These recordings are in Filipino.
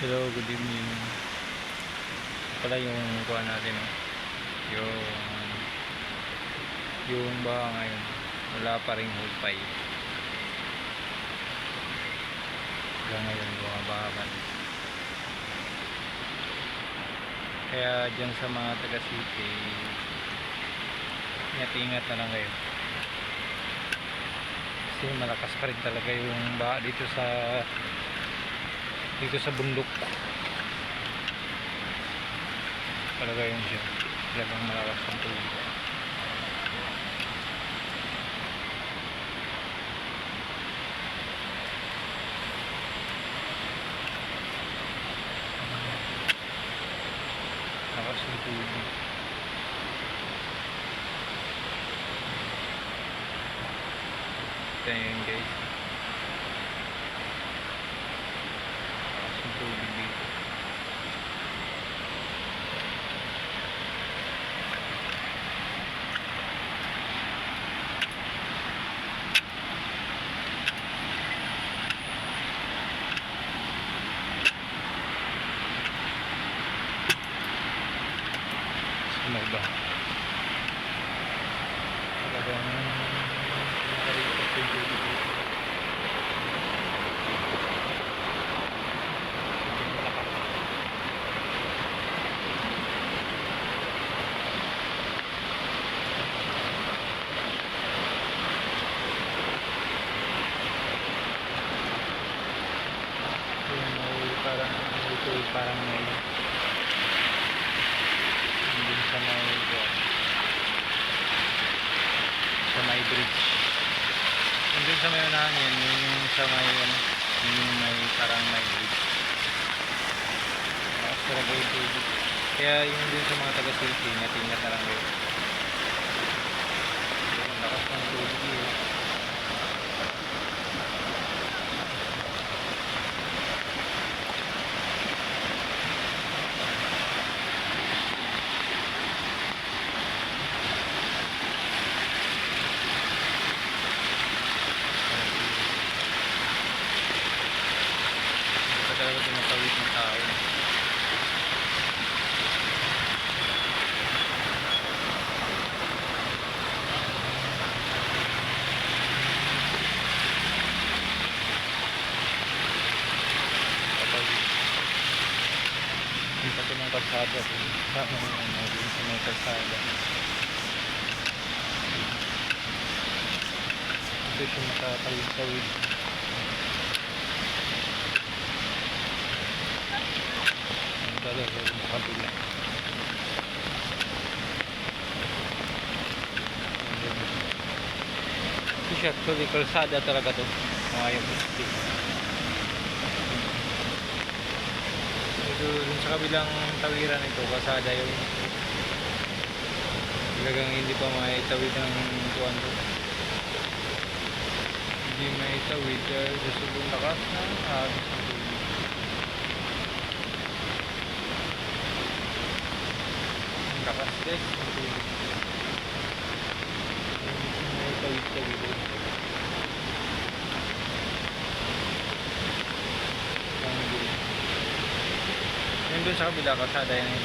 Hello, good evening. Pala yung kuha natin, oh. yung yung baha ngayon. Wala pa rin hulpay. Hanggang ngayon, bumabaha. Kaya dyan sa mga taga city, ingat-ingat na lang kayo. Kasi malakas pa rin talaga yung baha dito sa dito sa bundok. Talaga yun siya. Talagang malakas ang tubig lakas ang tubig kaya yun guys lakas ang tubig dito Sumay ba? Talagang nakarikot yung tubig dito. Yung may parang ito parang may hindi sa may sa may bridge. Hindi sa may unahan yan yun yung sa may ano yun yung may parang may bridge. Lakas talaga yung tubig. Kaya yung din sa mga taga city ingat-ingat na lang kayo Ang lakas ng tubig eh Hindi pa talaga tumatawid ng tao. Tatawid. Hindi pa ito ng kalsada. Sa mga ano, dun sa may kalsada. Ito siya makatawid-tawid. Ang talaga yung kabila. Ito siya kalsada talaga to. Mga yung stick. Dun sa kabilang tawiran ito, kalsada yung talagang hindi pa maitawid ng kuwan to. Hindi maitawid dahil sa sobrang lakas na agos ng tubig. Ang lakas guys ng tubig. Hindi maitawid-tawid eh. Ang gulo. Yun dun sa kabila, kalsada yan yun.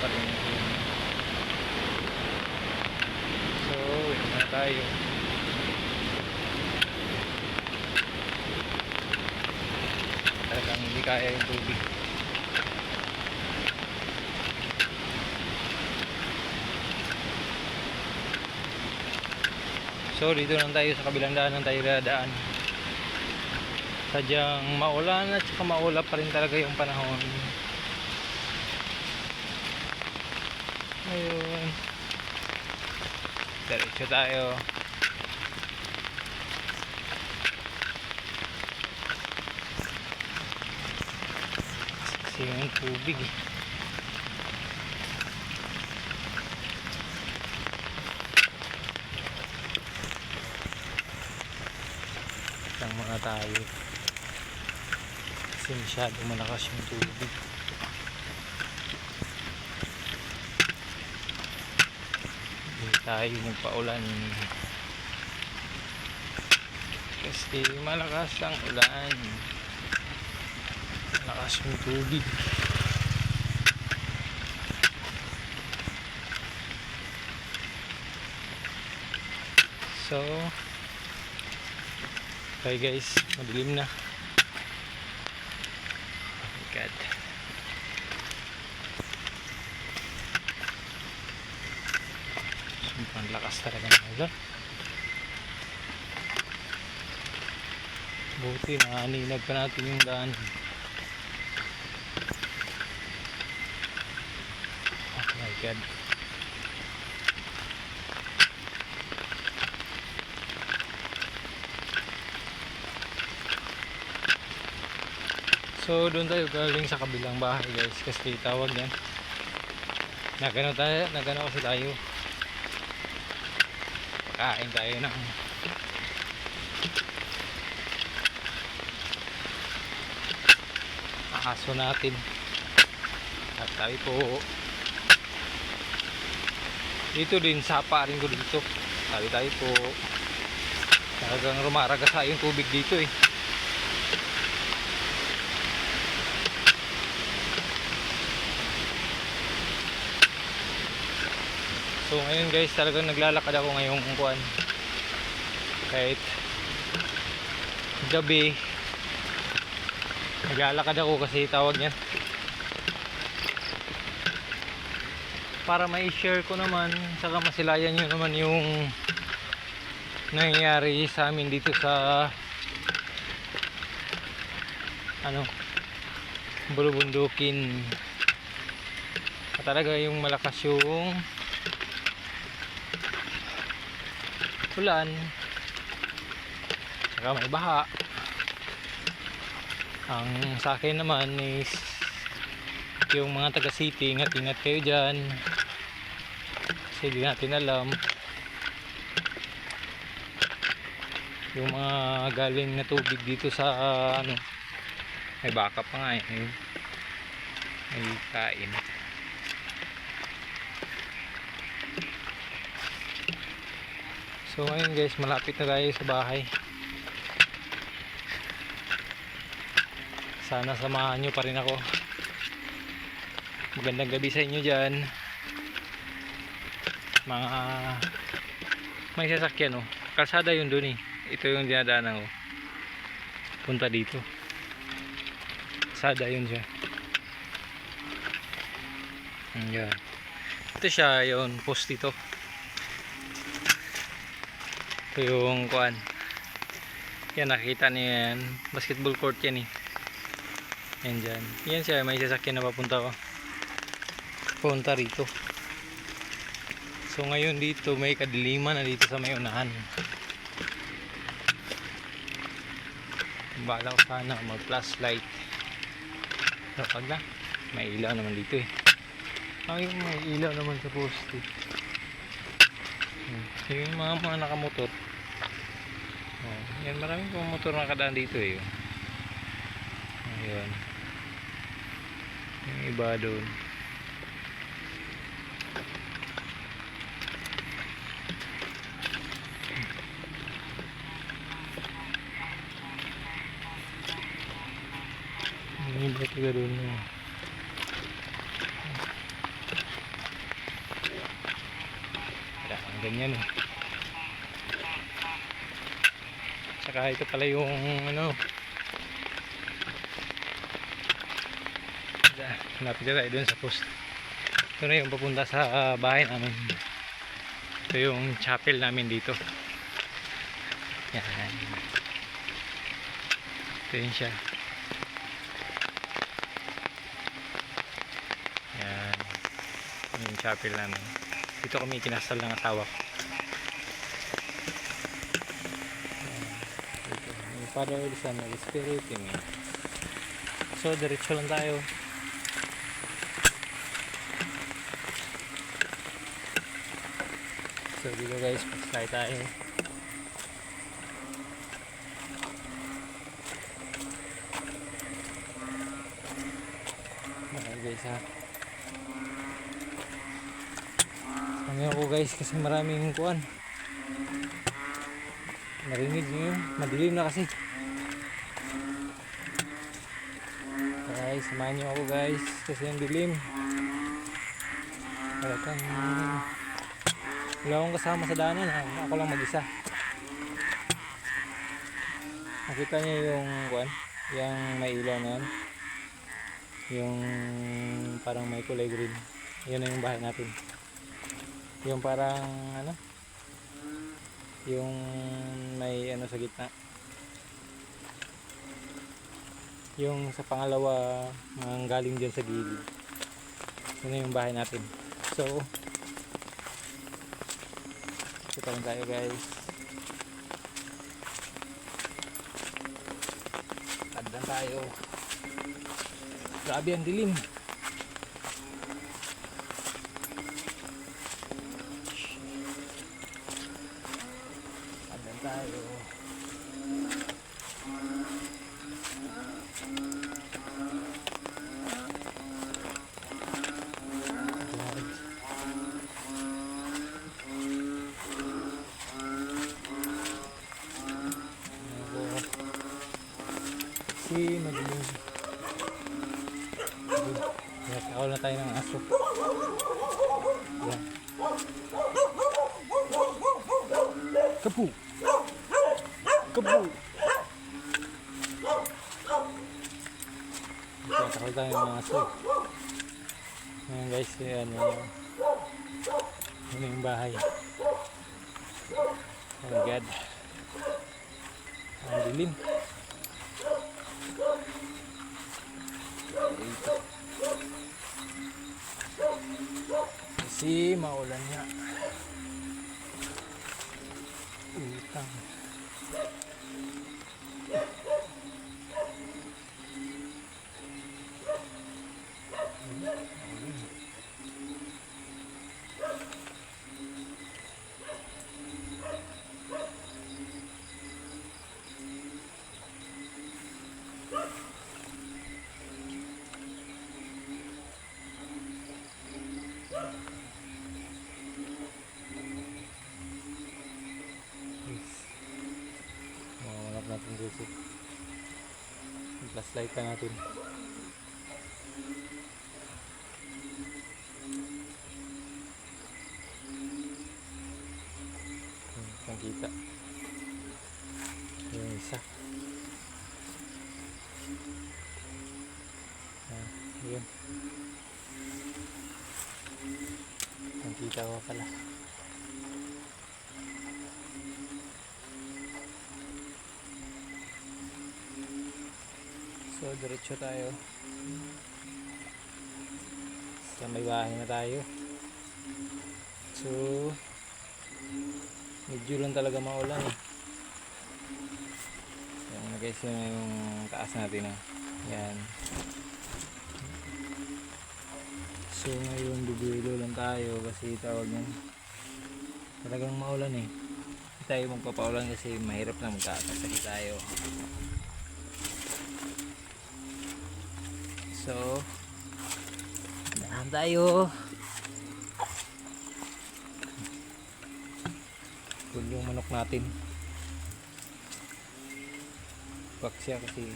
Pa rin yung tubig. So, ito na tayo. Talagang hindi kaya yung tubig. So dito lang tayo sa kabilang daan tayo dadaan. Sadyang maulan at saka maulap pa rin talaga yung panahon. Ayun. Diretso tayo. Kasi yung tubig eh. Lang mga tayo. Kasi masyado malakas yung tubig. tayo magpaulan kasi malakas ang ulan malakas yung tubig so okay guys madilim na oh my god Sobrang lakas talaga ng ulan. Buti naaninag pa natin yung daan. Oh my god. So doon tayo galing sa kabilang bahay guys kasi tawag yan. Nagano tayo, nagano kasi tayo. Kain tayo ng aso natin. At tayo po dito din sapa rin ko dito. Tayo tayo po talagang rumaragasa yung tubig dito eh. So ngayon guys talagang naglalakad ako ngayong kuan. Kahit gabi naglalakad ako kasi tawag niyan. Para mai-share ko naman saka masilayan nyo naman yung nangyayari sa amin dito sa ano bulubundukin talaga yung malakas yung ulan. Saka may baha. Ang sa akin naman is yung mga taga city ingat ingat kayo dyan. Kasi di natin alam. Yung mga galing na tubig dito sa ano may baka pa nga eh. May, kain So ngayon guys, malapit na tayo sa bahay. Sana samahan nyo pa rin ako. Magandang gabi sa inyo dyan. Mga may sasakyan oh. Kalsada yun dun eh. Ito yung dinadaanan ko. Punta dito. Kalsada yun siya. Ayan. Ito siya yung post dito. Yung kuan. Yan nakita niyo yan. Basketball court yan eh. Yan dyan. Yan siya. May sasakyan na papunta ko. Punta rito. So ngayon dito may kadiliman na dito sa may unahan. Bala ko sana mag flashlight. Kapag na. May ilaw naman dito eh. Ay, may ilaw naman sa poste. Hmm. So, yung mga mga nakamotor. Yan maraming motor na kadaan dito eh. Ayun. Yung iba doon. Yung iba taga doon. oh. Wala, ang ganyan eh. Saka ito pala yung ano. Lapit na tayo dun sa post. Ito na yung papunta sa ah, bahay namin. Ito yung chapel namin dito. Yan. Ito yun siya. Yan yung chapel namin. Dito kami kinasal ng asawa ko. Father the Son of the Spirit. Yun. So, diretso lang tayo. So, dito guys, paslay tayo. Okay guys ha. So, Ngayon ko guys kasi maraming kuan. Narinig niyo yun. Madilim na kasi. Guys, samahan niyo ako guys kasi ang dilim. Wala kang wala akong kasama sa daanan. ha. Ako lang mag-isa. Nakita niyo yung kuan, yung may ilaw na yan. Yung parang may kulay green. Yun na yung bahay natin. Yung parang ano? Yung may ano sa gitna. Yung sa pangalawa, galing dyan sa gilid. Yun yung bahay natin. So, kita lang tayo guys. Kadlan tayo. Grabe ang dilim. Si madilim. Ako na tayo ng aso. Yan. Kapu! Kapu! Takal tayo ng aso. Ngayon guys, yan yung yun yung bahay. Oh my god. Ang dilim. Kasi maulan nga. Utang. Flashlight pa natin. Hmm, Ang kita. Yung isa. Ah, yun. Ang kita ko pala. So, diretso tayo. Sa may bahay na tayo. So, medyo lang talaga maulan eh. Yan na guys, yun yung taas natin ah. Yan. So, ngayon bibilo lang tayo kasi tawag yan. Talagang maulan eh. Hindi tayo magpapaulan kasi mahirap na magkakasakit tayo. So, dahan tayo. Kung yung manok natin. Bak siya kasi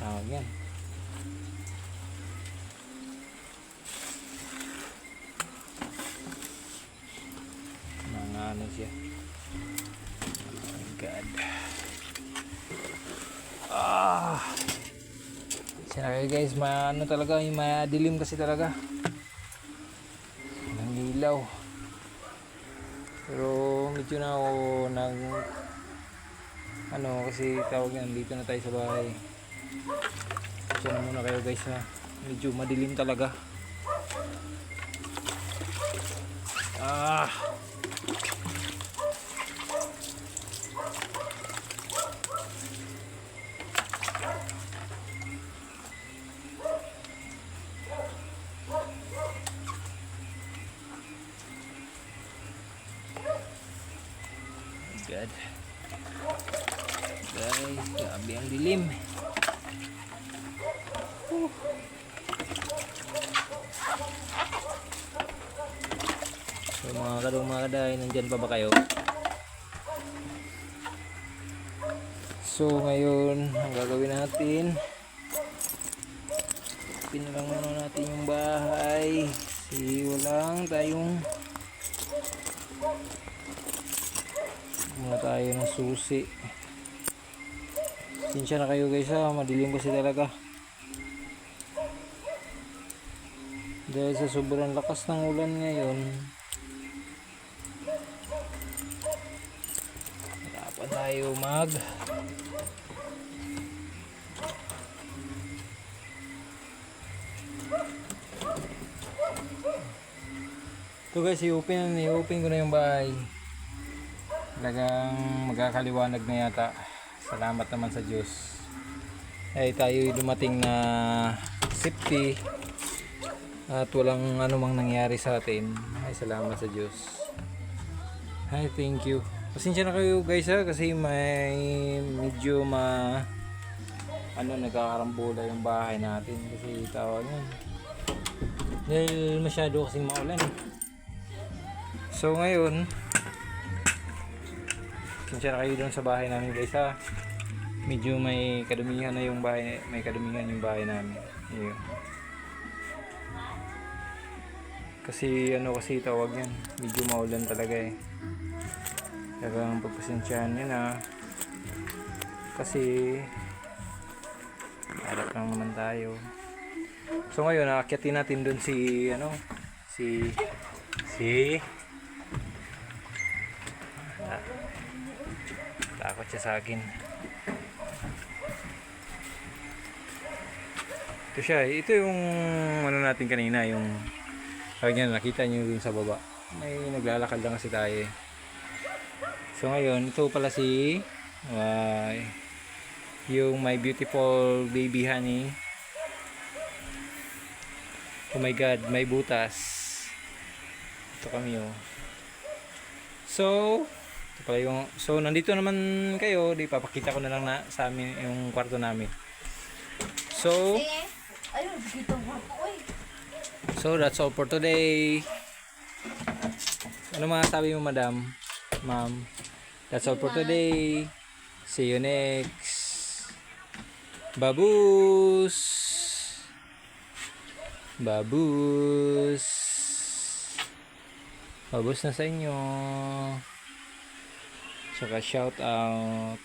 tawag yan. Mga ano siya. Oh my God. Ah! Sinabi guys, ma ano talaga, yung madilim kasi talaga. Nang ilaw. Pero medyo na ako nag ano kasi tawag yan, dito na tayo sa bahay. Kasi na muna kayo guys na medyo madilim talaga. Ah! God. Guys, grabe ang dilim. So, mga kadong mga kaday, nandyan pa ba kayo? So ngayon, ang gagawin natin, pinalang muna natin yung bahay. Si walang tayong muna tayo ng susi. Sinsya na kayo guys ha, madilim kasi talaga. Dahil sa sobrang lakas ng ulan ngayon, hirapan tayo mag Ito guys, i-open, i-open ko na yung bahay. Talagang magkakaliwanag na yata. Salamat naman sa Diyos. Ay tayo dumating na safety at walang anumang nangyari sa atin. Ay salamat sa Diyos. Ay thank you. Pasensya na kayo guys ha kasi may medyo ma ano nagkakarambola yung bahay natin kasi tawag yun. Dahil masyado kasing maulan. eh. So ngayon, Pasensya na kayo doon sa bahay namin guys ha. Medyo may kadumihan na yung bahay, may kadumihan yung bahay namin. Ayun. Kasi ano kasi tawag yan, medyo maulan talaga eh. Talagang pagpasensyahan nyo na. Kasi harap lang naman tayo. So ngayon, aakyatin natin doon si ano, si si siya sa akin. Ito siya, eh. ito yung ano natin kanina, yung sabi niya, nakita niyo dun sa baba. May naglalakad lang kasi tayo. eh. So ngayon, ito pala si ay, yung my beautiful baby honey. Oh my god, may butas. Ito kami oh. So, ito pala yung, so nandito naman kayo, di papakita ko na lang na sa amin yung kwarto namin. So, so that's all for today. Ano mga sabi mo, madam? Ma'am. That's all for today. See you next. Babus. Babus. Babus na sa inyo. Saka shout out.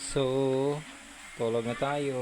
So, tulog na tayo.